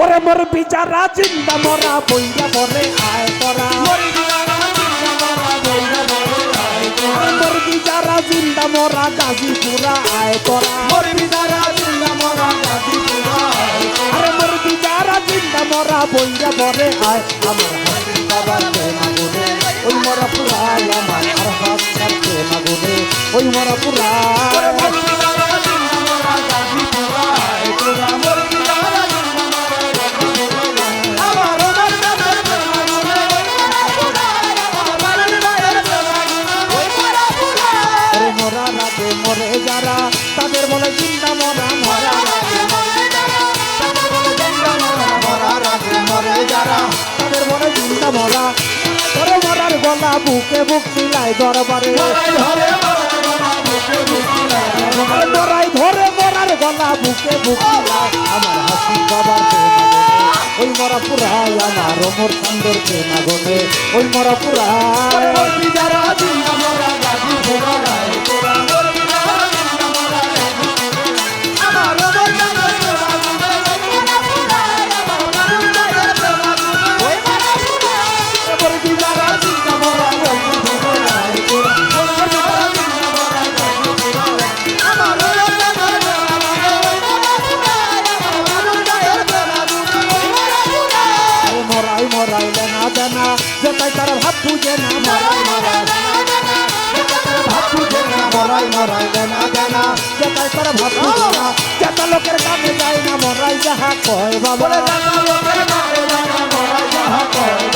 ওরে মোর বিচারা চিন্তা মরা বইরা বরে আয় করা মোর বিচারা চিন্তা মরা গাজীপুরা আয় করা আরে মোর বিচারা চিন্তা মরা বইরা বরে আয়। আমার হাসি বাবার ওই মরা পুরাই আমার আর হাত ছাড়তে না ওই মরা পুরাই বুকে বুক মিলাই দরবারে। মরাই ধরে মরার গলা বুকে বুক মিলাই। আমার হাসি বাবার ওই মরা পুরাই আমার ওমর সুন্দর কে গনে ওই মরা পুরাই। যেটাই তার ভাব বুঝে না যেটা লোকের কানে যায় না মরাই যাহা কয় বাবা।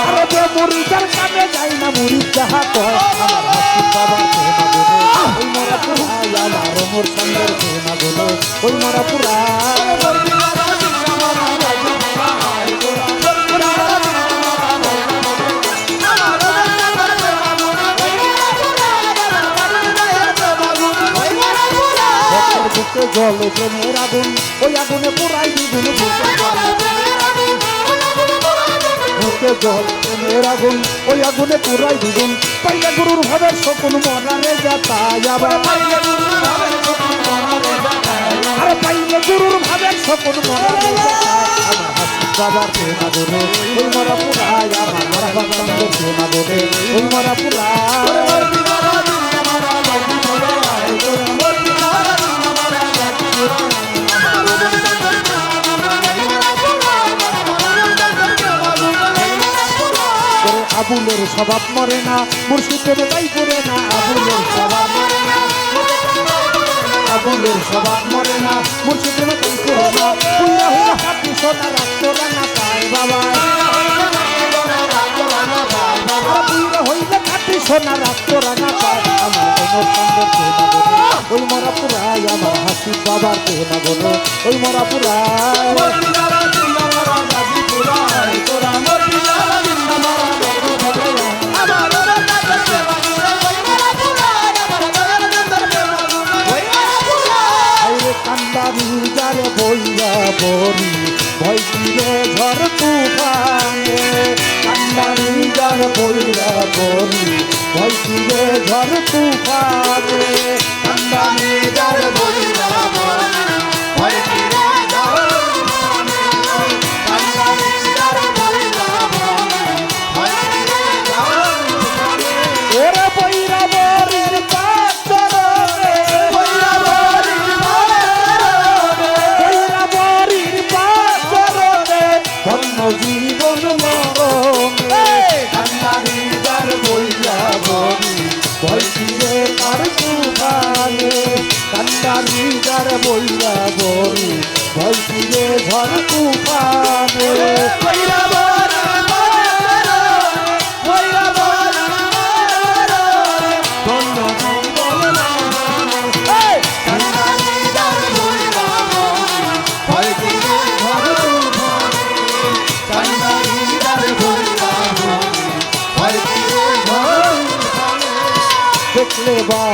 আরে যে মুড়িটার কানে যায় না মুড়ি যাহা কয় আমার হাসি বাবার প্রেমা গুনে ওই মরা পুরাই আমার মোর সঙ্গের প্রেমা গুনে ওই মরা জলে প্রেমের আগুন ওই আগুনে পুরাই দ্বিগুণ বুকে জল প্রেমের আগুন ওই আগুনে পুরাই দ্বিগুণ পাইলে গুরুর ভাবে শকুন মরারে যাতা আবার আরে পাইলে গুরুর ভাবে শকুন মরারে বাবার প্রেম আগুনে ওই মরা পুরাই আমার বাবার প্রেম আগুনে ওই মরা পুরাই স্বভাব মরে না, মুর্শিদ প্রেমে তাই করে না। আবুলের স্বভাব মরে না আবুলের স্বভাব মরে না, মুর্শিদ প্রেমে তাই করে না। হুইরা হাতি সোনা রাখতো রাঙা পায় বাবা। হইলে হাতি সোনা রাখতো রাঙা পায় আমার চন্দ্রের প্রেমা ওই মরা পুরাই আমার হাসি বাবার প্রেমা গনে ওই মরা পুরাই আইরে কান্দারি যারে বইয়া বরি ভয় কিরে ঝড় তুফানে? কান্দারি যার বইয়া বরি ভয় কিরে ঝড় তুফানে? কান্দারি যার বইয়া ওরে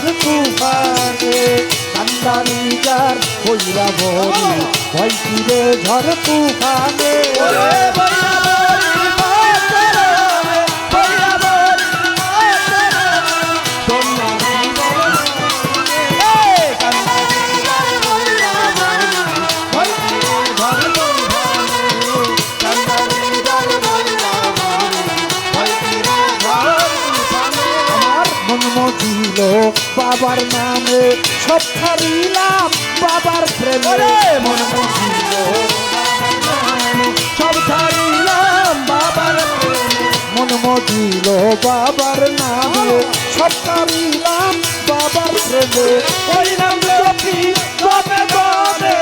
ঝড় তুফানে কান্দারি যার বইরা বরি ভয় ঝড় তুফানে? বাবার নামে সব ছাড়িলাম বাবার প্রেমে মন সব ছাড়িলাম বাবার মন মজিল। বাবার নামে সব ছাড়িলাম বাবার প্রেমে ওই নাম জপি জপে জপে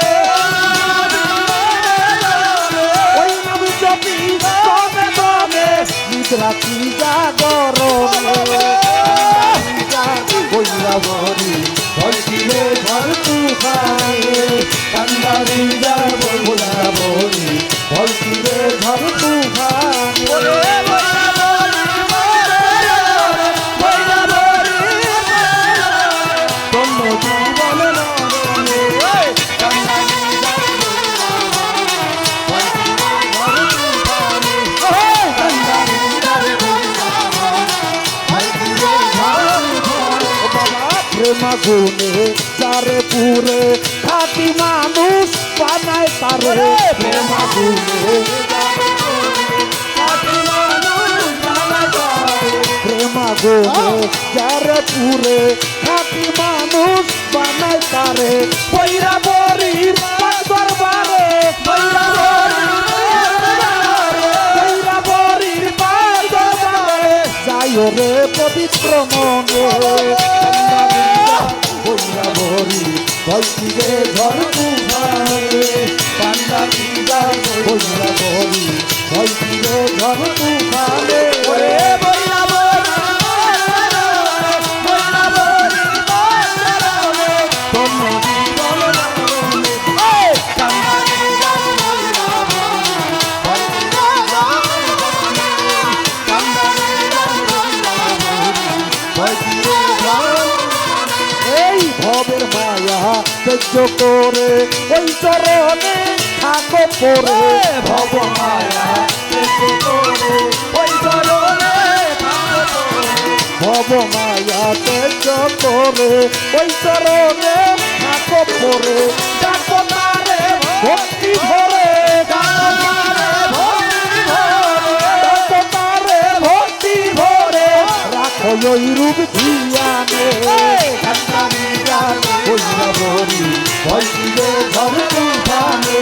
ওই নাম জপি জপে জপে নিদ্রাতি জাগরণে প্রেমা তারে পুরে খাটি মানুষ বানায় তারে। প্রেমা গুনে প্রেমা গুনে যারে পুরে খাটি মানুষ বানায় তারে। বৈরা বরির করে ওই চরণে থাকো পরে ভব মায়া সহ্য করে ওই চরণে মায়া করে ওই চরণে থাকো পরে ডাকো তারে ভক্তি ভরে ওই রূপ ধিয়ানে যার বরি ভয় তুফানে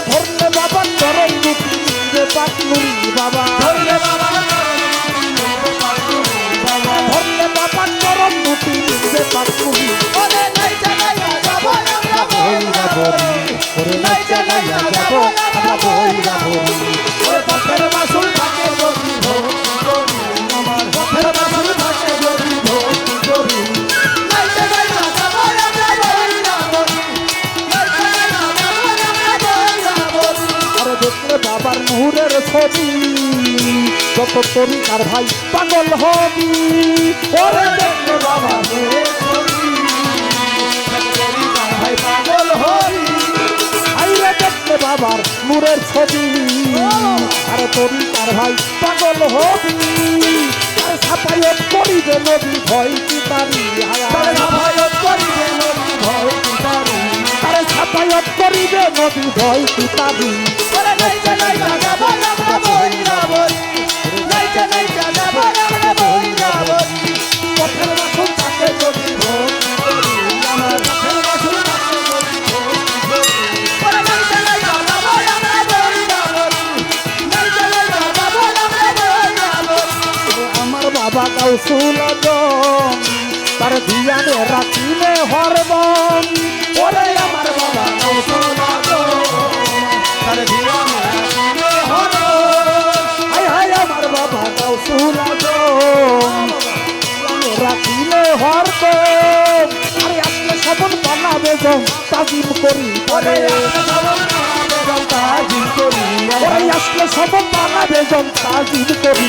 ধরলে বাবা চরণ বাবা। যত তরিকার ভাই পাগল হবি। পাগল বাবার নূরের ছবি আরে তরিকার ভাই পাগল হবি। আরে সাপায়ত করিবে নদী ভয় কি তারি আরে সাপায়ত করিবে নদী ভয় কি তারি আরে করিবে নদী ভয় কি তারি আমরা বইরা বলি নাইচা নাইচা যাব আমরা বইরা কাউসুল রাখিলে হরবন আরে আজকে সবন বানাবে যখন তাজিম করি আরে তাজিম করি আজকে সবন বানাবে তাজিম করি।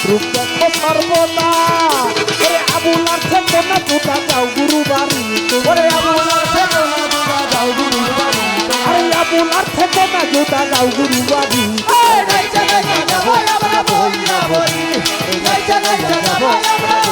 রূপ দেখো সর্বদা ওরে আবুলার থেকে না টুটা যাও গুরু বাড়ি ওরে আবুলার থেকে না টুটা যাও গুরু বাড়ি আরে আবুলার থেকে না টুটা যাও গুরু বাড়ি ওরে নাইচা নাইচা যাব আমরা বইরা বলি নাইচা নাইচা যাব আমরা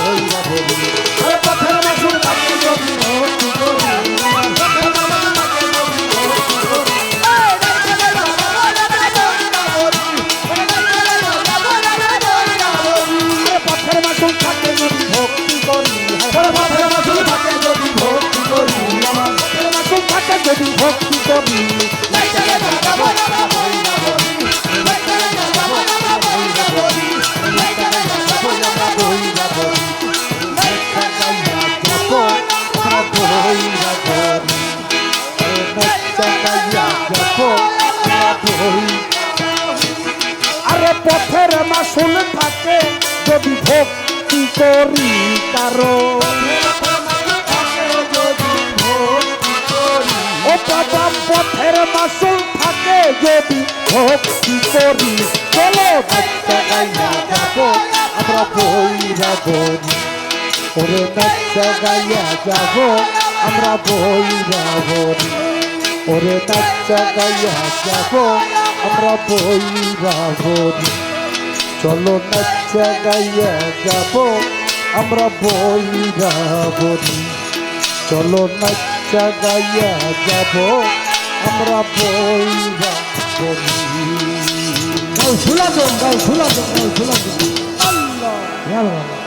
আরে পথের মাসুল থাকে যদি ভক্তি করি কারও। ও বাবা, পথের মাসুল থাকে যদি ভক্তি করি। চলো বাচ্চা গাইয়া আমরা বইরা বলি। ওরে বাচ্চা গাইয়া যাব, আমরা বইরা বলি। ওরে বাচ্চা গাইয়া যাব, আমরা বইরা বলি। চলো নাচ্চা গাইয়া যাব, আমরা বইরা বলি। চলো নাচ্চা গাইয়া যাব, আমরা বইরা বলি। গাও ঝুলা দম গাও ঝুলা দম গাও ঝুলা দম আল্লাহ।